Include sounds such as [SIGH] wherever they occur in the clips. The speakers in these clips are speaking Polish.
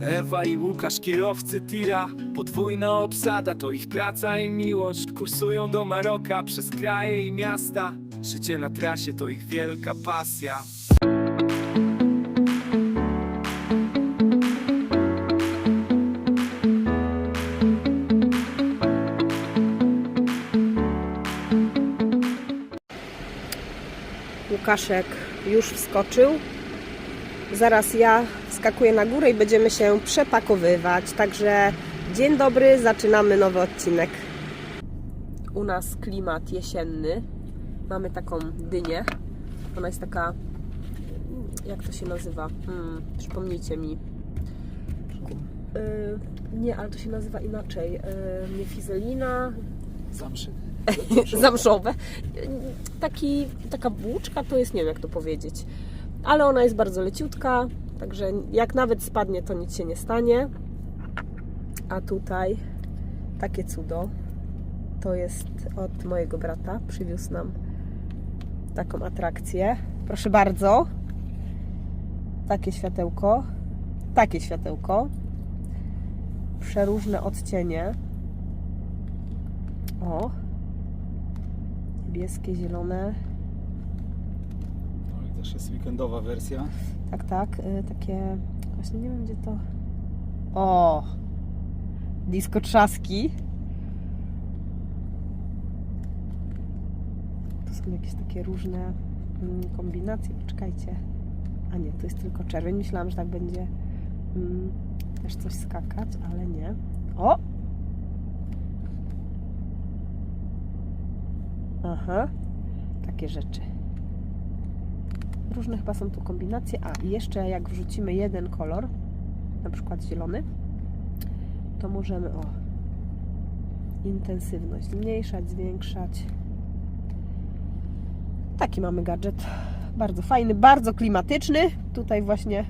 Ewa i Łukasz, kierowcy tira. Podwójna obsada, to ich praca i miłość. Kursują do Maroka przez kraje i miasta. Życie na trasie to ich wielka pasja. Łukaszek już wskoczył. Zaraz ja wskakuję na górę i będziemy się przepakowywać. Także dzień dobry, zaczynamy nowy odcinek. U nas klimat jesienny. Mamy taką dynię. Ona jest taka. Jak to się nazywa? Hmm, przypomnijcie mi. Yy, nie, ale to się nazywa inaczej. Yy, nie fizelina, Zamszy [LAUGHS] zamszowe. Taki, taka włóczka to jest, nie wiem jak to powiedzieć. Ale ona jest bardzo leciutka, także jak nawet spadnie, to nic się nie stanie. A tutaj takie cudo. To jest od mojego brata. Przywiózł nam taką atrakcję. Proszę bardzo. Takie światełko. Takie światełko. Przeróżne odcienie. O, niebieskie, zielone. Też jest weekendowa wersja. Tak, tak. y, takie. Właśnie nie wiem gdzie to. O! Disco trzaski. To są jakieś takie różne mm, kombinacje. Poczekajcie. A nie, to jest tylko czerwień. Myślałam, że tak będzie mm, też coś skakać, ale nie. O! Aha, takie rzeczy. Różne chyba są tu kombinacje. A jeszcze jak wrzucimy jeden kolor, na przykład zielony, to możemy o intensywność zmniejszać, zwiększać. Taki mamy gadżet. Bardzo fajny, bardzo klimatyczny. Tutaj właśnie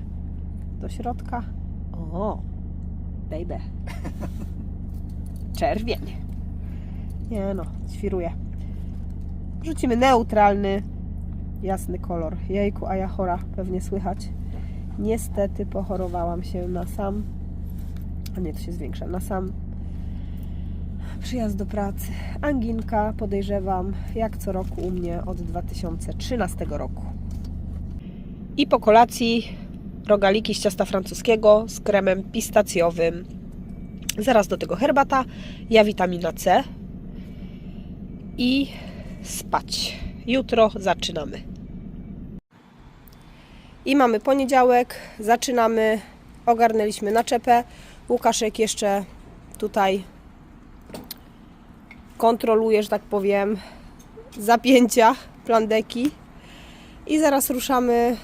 do środka. O, baby. [LAUGHS] Czerwień. Nie no, świruje. Rzucimy neutralny, jasny kolor. Jejku, a ja chora, pewnie słychać. Niestety pochorowałam się na sam, a nie, to się zwiększa, na sam przyjazd do pracy. Anginka, podejrzewam, jak co roku u mnie od 2013 roku. I po kolacji rogaliki z ciasta francuskiego z kremem pistacjowym. Zaraz do tego herbata, ja witamina C i spać. Jutro zaczynamy. I mamy poniedziałek, zaczynamy. Ogarnęliśmy naczepę. Łukaszek jeszcze tutaj kontroluje, że tak powiem, zapięcia plandeki. I zaraz ruszamy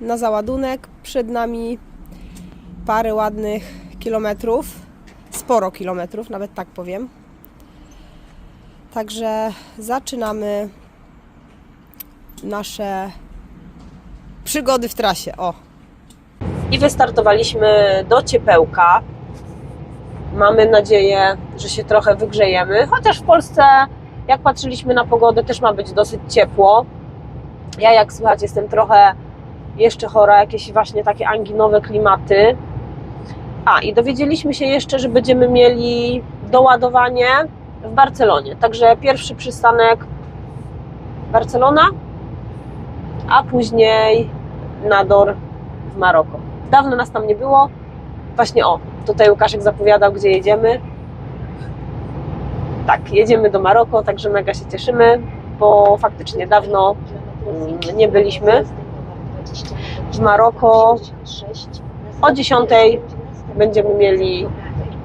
na załadunek. Przed nami parę ładnych kilometrów. Sporo kilometrów, nawet tak powiem. Także zaczynamy nasze przygody w trasie. O. I wystartowaliśmy do ciepełka. Mamy nadzieję, że się trochę wygrzejemy, chociaż w Polsce, jak patrzyliśmy na pogodę, też ma być dosyć ciepło. Ja, jak słychać, jestem trochę jeszcze chora, jakieś właśnie takie anginowe klimaty. A, i dowiedzieliśmy się jeszcze, że będziemy mieli doładowanie w Barcelonie. Także pierwszy przystanek Barcelona, a później Nador w Maroko. Dawno nas tam nie było. Właśnie o, tutaj Łukaszek zapowiadał, gdzie jedziemy. Tak, jedziemy do Maroko, także mega się cieszymy, bo faktycznie dawno mm, nie byliśmy w Maroko. O 10 będziemy mieli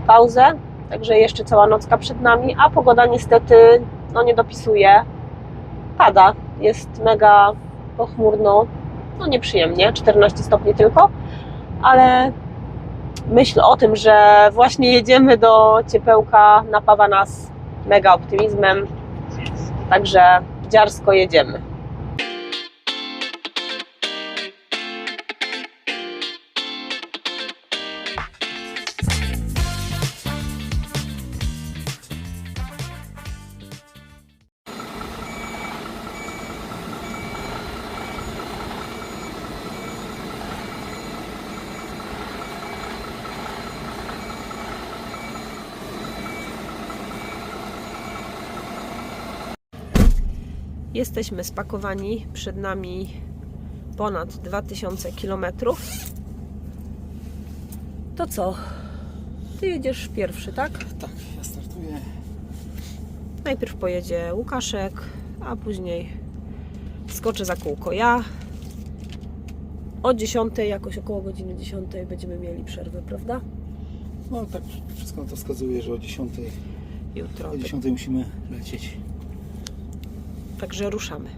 pauzę, także jeszcze cała nocka przed nami, a pogoda niestety no, nie dopisuje. Pada, jest mega pochmurno, no nieprzyjemnie, 14 stopni tylko, ale myśl o tym, że właśnie jedziemy do ciepełka napawa nas mega optymizmem, także dziarsko jedziemy. Jesteśmy spakowani, przed nami ponad 2000 km. To co? Ty jedziesz pierwszy, tak? Tak, ja startuję. Najpierw pojedzie Łukaszek, a później skoczę za kółko ja. O 10, jakoś około godziny 10 będziemy mieli przerwę, prawda? No tak, wszystko to wskazuje, że o 10, Jutro. o 10 musimy lecieć. Także ruszamy.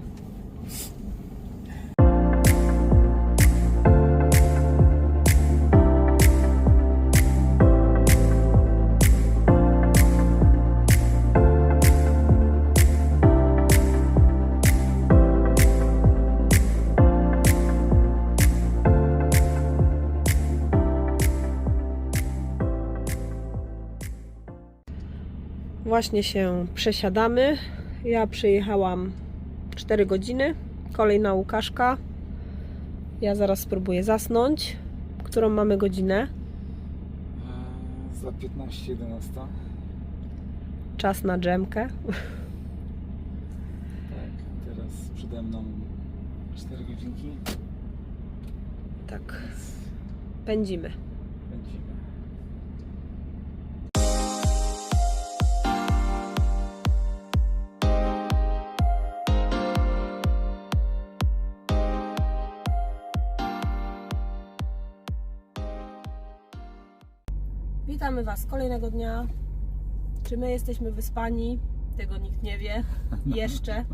Właśnie się przesiadamy. Ja przyjechałam 4 godziny. Kolejna Łukaszka. Ja zaraz spróbuję zasnąć. Którą mamy godzinę? Eee, Za 15, 11. Czas na dżemkę. Tak, teraz przede mną 4 godzinki. Tak. Pędzimy. Witamy Was kolejnego dnia. Czy my jesteśmy wyspani? Tego nikt nie wie. [LAUGHS] Jeszcze.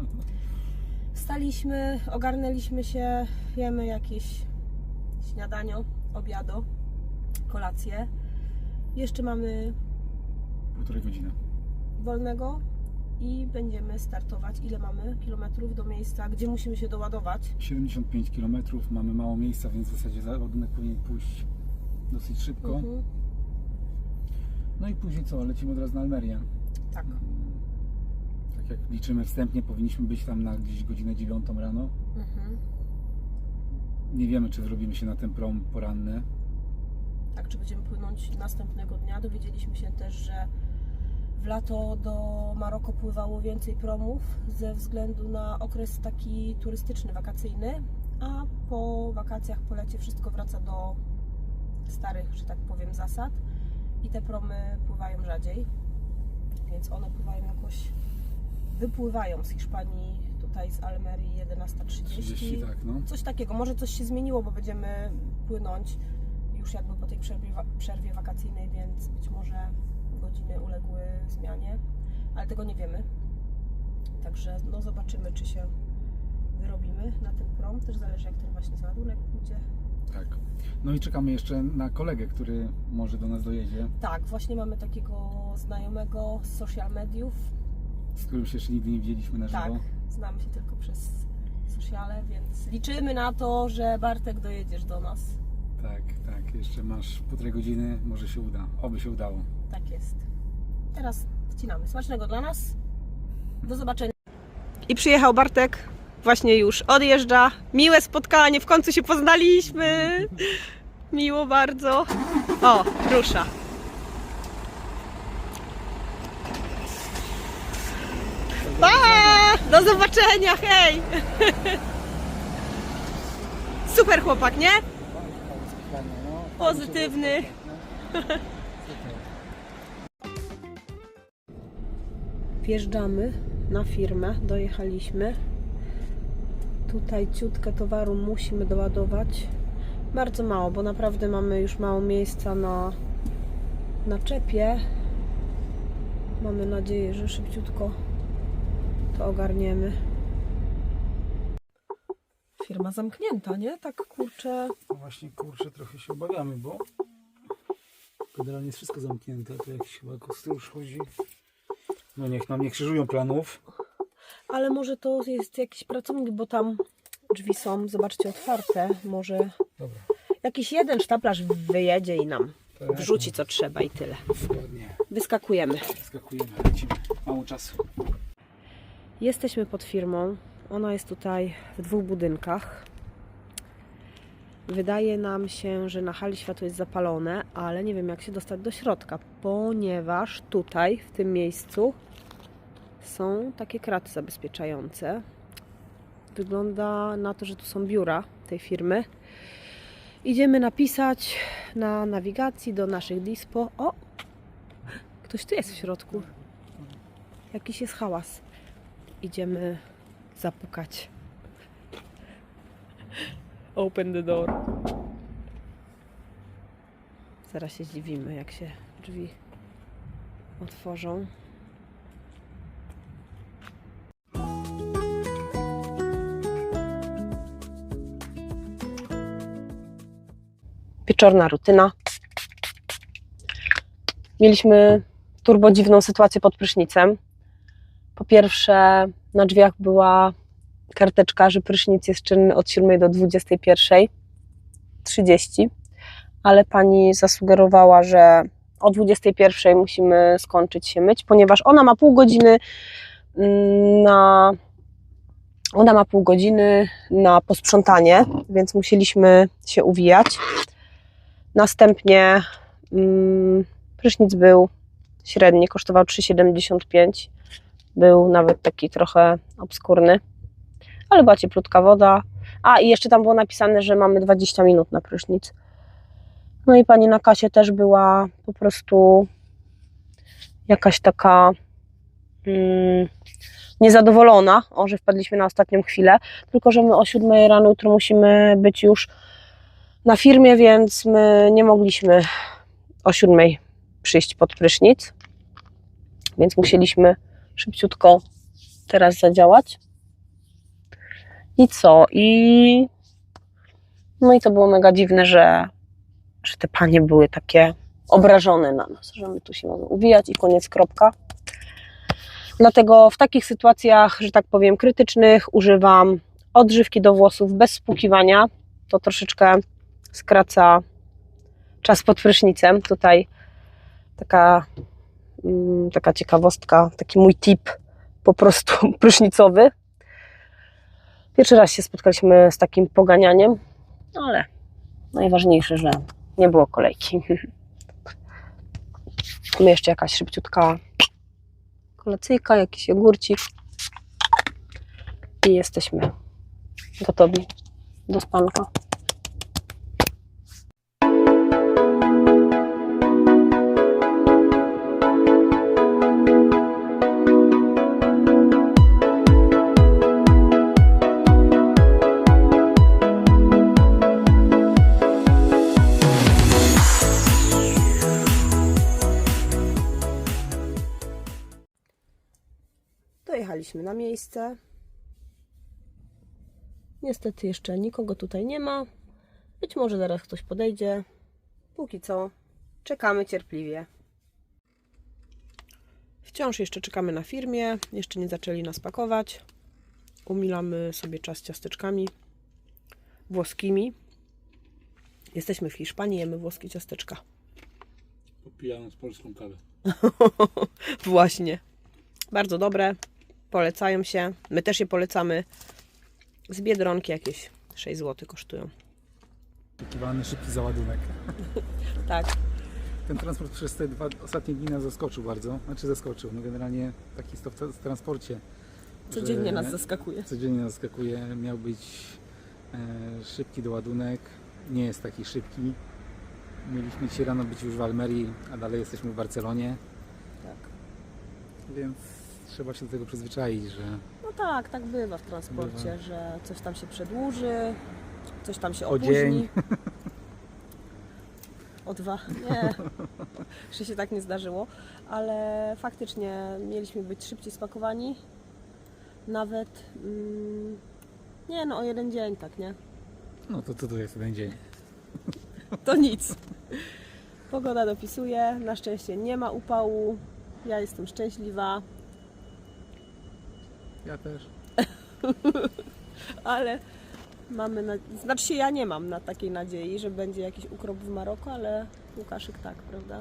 Wstaliśmy, ogarnęliśmy się, jemy jakieś śniadanio, obiado, kolację. Jeszcze mamy Półtorej godziny. wolnego i będziemy startować. Ile mamy kilometrów do miejsca, gdzie musimy się doładować? 75 km, mamy mało miejsca, więc w zasadzie załadunek powinien pójść dosyć szybko. Mhm. No i później co, lecimy od razu na Almerię. Tak. Tak jak liczymy wstępnie, powinniśmy być tam na gdzieś godzinę 9 rano. Mhm. Nie wiemy, czy zrobimy się na ten prom poranny. Tak, czy będziemy płynąć następnego dnia. Dowiedzieliśmy się też, że w lato do Maroko pływało więcej promów ze względu na okres taki turystyczny, wakacyjny, a po wakacjach, po lecie wszystko wraca do starych, że tak powiem, zasad i te promy pływają rzadziej, więc one pływają jakoś, wypływają z Hiszpanii tutaj z Almerii 11.30. 30, tak, no. Coś takiego. Może coś się zmieniło, bo będziemy płynąć już jakby po tej przerwie, przerwie wakacyjnej, więc być może godziny uległy zmianie, ale tego nie wiemy. Także no zobaczymy, czy się wyrobimy na ten prom. Też zależy, jak ten właśnie załadunek pójdzie. Tak. No i czekamy jeszcze na kolegę, który może do nas dojedzie, Tak, właśnie mamy takiego znajomego z social mediów. z którym się jeszcze nigdy nie widzieliśmy na żywo. Tak, znamy się tylko przez sociale, więc liczymy na to, że Bartek dojedziesz do nas. Tak, tak. Jeszcze masz półtorej godziny, może się uda. Oby się udało. Tak jest. Teraz wcinamy. Smacznego dla nas. Do zobaczenia. I przyjechał Bartek. Właśnie już odjeżdża. Miłe spotkanie. W końcu się poznaliśmy. Miło bardzo. O, rusza. Pa! Do zobaczenia, hej! Super chłopak, nie? Pozytywny. Wjeżdżamy na firmę, dojechaliśmy. Tutaj ciutkę towaru musimy doładować. Bardzo mało, bo naprawdę mamy już mało miejsca na, na czepie. Mamy nadzieję, że szybciutko to ogarniemy. Firma zamknięta, nie? Tak kurczę. No właśnie, kurczę, trochę się obawiamy, bo generalnie jest wszystko zamknięte. To jakiś chyba kostusz chodzi. No niech nam nie krzyżują planów. Ale może to jest jakiś pracownik, bo tam drzwi są, zobaczcie, otwarte. Może Dobra. jakiś jeden sztaplarz wyjedzie i nam Tak. wrzuci co trzeba i tyle. Dokładnie. Wyskakujemy. Skakujemy, lecimy. Mało czasu. Jesteśmy pod firmą. Ona jest tutaj w dwóch budynkach. Wydaje nam się, że na hali światło jest zapalone, ale nie wiem jak się dostać do środka, ponieważ tutaj, w tym miejscu, są takie kraty zabezpieczające. Wygląda na to, że tu są biura tej firmy. Idziemy napisać na nawigacji do naszych dispo. O! Ktoś tu jest w środku. Jakiś jest hałas. Idziemy zapukać. Open the door. Zaraz się zdziwimy, jak się drzwi otworzą. Wieczorna rutyna. Mieliśmy turbo dziwną sytuację pod prysznicem. Po pierwsze, na drzwiach była karteczka, że prysznic jest czynny od 7 do 21.30, ale pani zasugerowała, że o 21.00 musimy skończyć się myć, ponieważ ona ma pół godziny mm, na ona ma pół godziny na posprzątanie, więc musieliśmy się uwijać. Następnie mm, prysznic był średni, kosztował 3,75. Był nawet taki trochę obskurny, ale była cieplutka woda. A i jeszcze tam było napisane, że mamy 20 minut na prysznic. No i pani na kasie też była po prostu jakaś taka mm, niezadowolona, o, że wpadliśmy na ostatnią chwilę, tylko że my o 7 rano jutro musimy być już na firmie, więc my nie mogliśmy o 7 przyjść pod prysznic, więc musieliśmy szybciutko teraz zadziałać. I co? I no i to było mega dziwne, że, że te panie były takie obrażone na nas, że my tu się mamy uwijać i koniec, kropka. Dlatego w takich sytuacjach, że tak powiem, krytycznych używam odżywki do włosów bez spłukiwania. To troszeczkę skraca czas pod prysznicem. Tutaj taka, mm, taka ciekawostka, taki mój tip po prostu [LAUGHS] prysznicowy. Pierwszy raz się spotkaliśmy z takim poganianiem, ale najważniejsze, że nie było kolejki. [LAUGHS] My jeszcze jakaś szybciutka kolacyjka, jakiś jogurcik i jesteśmy gotowi do spanka. Dojechaliśmy na miejsce. Niestety jeszcze nikogo tutaj nie ma. Być może zaraz ktoś podejdzie. Póki co czekamy cierpliwie. Wciąż jeszcze czekamy na firmie. Jeszcze nie zaczęli nas pakować. Umilamy sobie czas ciasteczkami włoskimi. Jesteśmy w Hiszpanii, jemy włoskie ciasteczka. Popijając polską kawę. [LAUGHS] Właśnie. Bardzo dobre. Polecają się. My też je polecamy. Z Biedronki jakieś 6 zł kosztują. Oczekiwany szybki załadunek. [LAUGHS] Tak. Ten transport przez te dwa ostatnie dni nas zaskoczył bardzo. Znaczy zaskoczył. No generalnie taki stop w transporcie. Codziennie nas zaskakuje. Codziennie nas zaskakuje. Miał być e, szybki doładunek. Nie jest taki szybki. Mieliśmy dzisiaj rano być już w Almerii, a dalej jesteśmy w Barcelonie. Tak. Więc trzeba się do tego przyzwyczaić, że No tak, tak bywa w transporcie, Bywa. że coś tam się przedłuży, coś tam się O opóźni. dzień. O dwa. Nie. [LAUGHS] Jeszcze się tak nie zdarzyło, ale faktycznie mieliśmy być szybciej spakowani. Nawet mm, nie no, o jeden dzień, tak nie? no to, to, to jest ten dzień. [LAUGHS] To nic. Pogoda dopisuje, na szczęście nie ma upału. Ja jestem szczęśliwa, Ja też. [LAUGHS] ale mamy, na... znaczy się ja nie mam na takiej nadziei, że będzie jakiś ukrop w Maroku, ale Łukaszyk tak, prawda?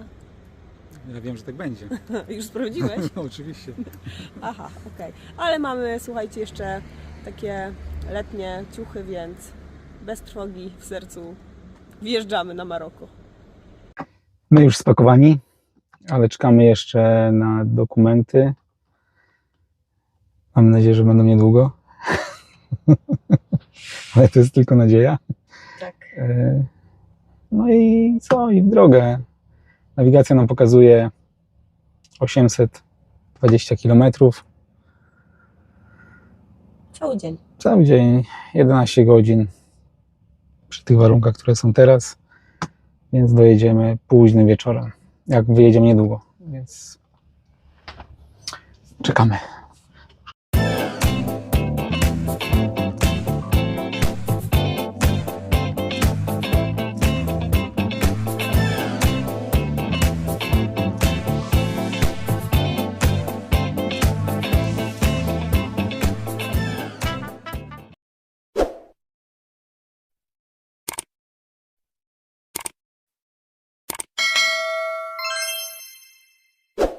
Ja wiem, że tak będzie. [LAUGHS] Już sprawdziłeś? No, [LAUGHS] oczywiście. Aha, okej. Ale mamy, słuchajcie, jeszcze takie letnie ciuchy, więc bez trwogi w sercu wjeżdżamy na Maroko. My już spakowani, ale czekamy jeszcze na dokumenty. Mam nadzieję, że będą niedługo. [LAUGHS] Ale to jest tylko nadzieja. Tak. E, No i co? I w drogę. Nawigacja nam pokazuje 820 km. Cały dzień. Cały dzień, 11 godzin przy tych warunkach, które są teraz. Więc dojedziemy późnym wieczorem. Jak wyjedziemy niedługo. Więc czekamy.